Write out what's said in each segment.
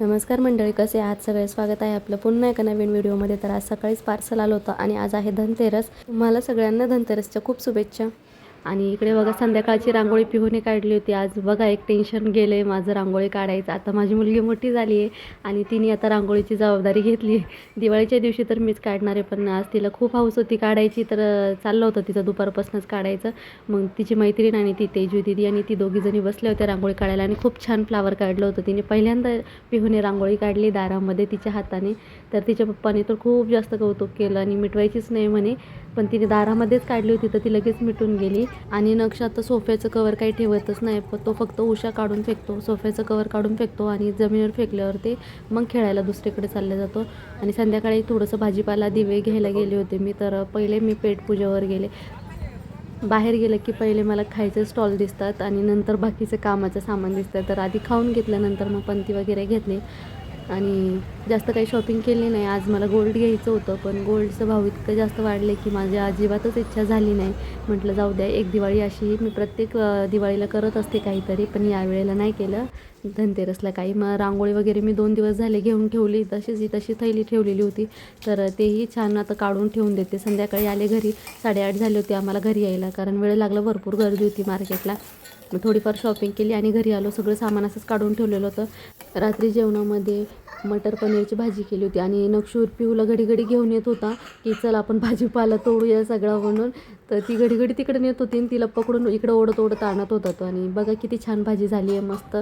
नमस्कार मंडळी कसे आहात? सगळे स्वागत आहे आपलं पुन्हा एका नवीन व्हिडिओमध्ये. तर आज सकाळीच पार्सल आलं होतं आणि आज आहे धनतेरस. तुम्हाला सगळ्यांना धनतेरसच्या खूप शुभेच्छा. आणि इकडे बघा संध्याकाळची रांगोळी पिहूने काढली होती. आज बघा एक टेन्शन गेलं आहे माझं रांगोळी काढायचं. आता माझी मुलगी मोठी झाली आहे आणि तिने आता रांगोळीची जबाबदारी घेतली आहे. दिवाळीच्या दिवशी तर मीच काढणार आहे पण आज तिला खूप हौस होती. काढायची तर चाललं होतं तिचं दुपारपासूनच काढायचं. मग तिची मैत्रीण आणि ती तेजू दिदी आणि ती दोघीजणी बसल्या होत्या रांगोळी काढायला आणि खूप छान फ्लावर काढलं होतं. तिने पहिल्यांदा पिहूने रांगोळी काढली दारामध्ये तिच्या हाताने. तर तिच्या पप्पाने तर खूप जास्त कौतुक केलं आणि मिटवायचीच नाही म्हणे. पण तिने दारामध्येच काढली होती तर ती लगेच मिटून गेली. आणि नक्ष तर सोफ्याचं कवर काही ठेवतच नाही पण तो फक्त उशा काढून फेकतो. सोफ्याचं कवर काढून फेकतो आणि जमिनीवर फेकल्यावर ते मग खेळायला दुसरीकडे चालला जातो. आणि संध्याकाळी थोडंसं भाजीपाला दिवे घ्यायला गेले होते मी तर पहिले मी पेटपूजेवर गेले. बाहेर गेलं की पहिले मला खायचे स्टॉल दिसतात आणि नंतर बाकीचं कामाचं सामान दिसतं तर आधी खाऊन घेतल्यानंतर मग पंती वगैरे घेतली. आणि जास्त काही शॉपिंग केली नाही. आज मला गोल्ड घ्यायचं होतं पण गोल्डचं भाव इतकं जास्त वाढले की माझ्या अजिबातच इच्छा झाली नाही. म्हटलं जाऊ द्या एक दिवाळी अशी मी प्रत्येक दिवाळीला करत असते काहीतरी पण यावेळेला नाही केलं. धनतेरसला काही मग रांगोळी वगैरे मी दोन दिवस झाले घेऊन ठेवली तशीच ही तशी थैली ठेवलेली होती. तर तेही छान आता काढून ठेवून देते. संध्याकाळी आले घरी साडेआठ झाले होते आम्हाला घरी यायला कारण वेळ लागला भरपूर गर्दी होती मार्केटला. मग थोडीफार शॉपिंग केली आणि घरी आलो सगळं सामान असंच काढून ठेवलेलं होतं. रात्री जेवणामध्ये मटर पनीरची भाजी केली होती आणि नक्षूर पिऊला घडी घडी घेऊन येत होता की चल आपण भाजीपाला तोडूया सगळा म्हणून. तर ती घडी घडी तिकडे नेत होती आणि तिला पकडून इकडं ओढत ओढत आणत होता तो. आणि बघा किती छान भाजी झाली आहे मस्त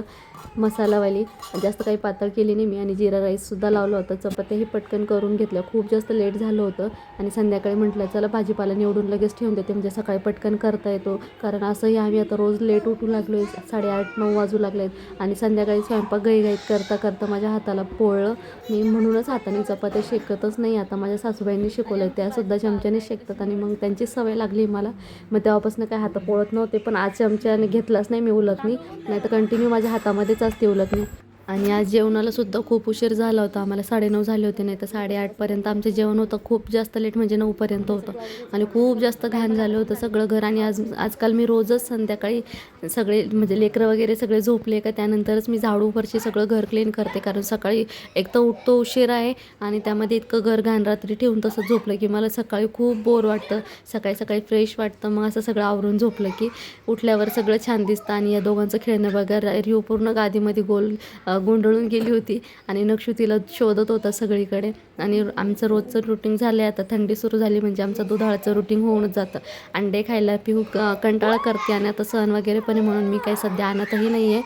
मसालावाली. जास्त काही पातळ केली नाही मी आणि जिरा राईससुद्धा लावलं होतं. चपात्याही पटकन करून घेतल्या. खूप जास्त लेट झालं होतं आणि संध्याकाळी म्हटलं चला भाजीपाला निवडून लगेच ठेवून देते. म्हणजे सकाळी पटकन करता येतो. कारण असंही आम्ही आता रोज लेट उठू लागलो आहे साडेआठ नऊ वाजू लागले आहेत आणि संध्याकाळी स्वयंपाक गईगाईत करता करता माझ्या हाताला पोळलं मी म्हणूनच हाताने चपात्या शेकतच नाही. आता माझ्या सासूबाईंनी शिकवलं त्यासुद्धा चमच्याने शेकतात आणि मग त्यांची सवय लागली मला. मग तेव्हापासून काय हात पोळत नव्हते पण आज चमच्याने घेतलाच नाही मी उलटणी नाही तर कंटिन्यू माझ्या हातामध्येच असते उलटणी आणि आज जेवणाला सुद्धा खूप उशीर झाला होता. आम्हाला साडेनऊ झाले होते नाही तर साडेआठपर्यंत आमचं जेवण होतं. खूप जास्त लेट म्हणजे नऊपर्यंत होतं. आणि खूप जास्त घाण झालं होतं सगळं घर. आणि आज आजकाल मी रोजच संध्याकाळी सगळे म्हणजे लेकरं वगैरे सगळे झोपले का त्यानंतरच मी झाडू फरशी सगळं घर क्लीन करते. कारण सकाळी एक तर उठतो उशीर आहे आणि त्यामध्ये इतकं घर घाण रात्री ठेवून तसं झोपलं की मला सकाळी खूप बोर वाटतं. सकाळी सकाळी फ्रेश वाटतं. मग असं सगळं आवरून झोपलं की उठल्यावर सगळं छान दिसतं. आणि या दोघांचं खेळणं वगैरे रिओ पूर्ण गादीमध्ये गोल गोंधळून गेली होती आणि नक्षू तिला शोधत होता सगळीकडे. आणि आमचं रोजचं रुटीन झालं आहे आता. थंडी सुरू झाली म्हणजे आमचं दुधाळाचं रुटीन होऊनच जातं. अंडे खायला पिऊ क- कंटाळा करते आणि आता सण वगैरे पण आहे म्हणून मी काही सध्या आणतही नाही आहे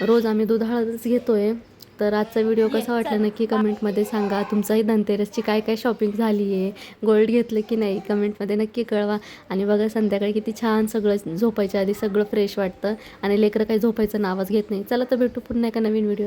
रोज आम्ही दुधाळच घेतो आहे तर आजचा व्हिडिओ कसा वाटला नक्की कमेंटमध्ये सांगा. तुमचाही धनतेरसची काय काय शॉपिंग झाली आहे गोल्ड घेतलं की नाही? कमेंटमध्ये नक्की कळवा. आणि बघा संध्याकाळी किती छान सगळं झोपायच्या आधी सगळं फ्रेश वाटतं. आणि लेकरं काही झोपायचं नावच घेत नाही. चला तर भेटू पुन्हा एका नवीन व्हिडिओ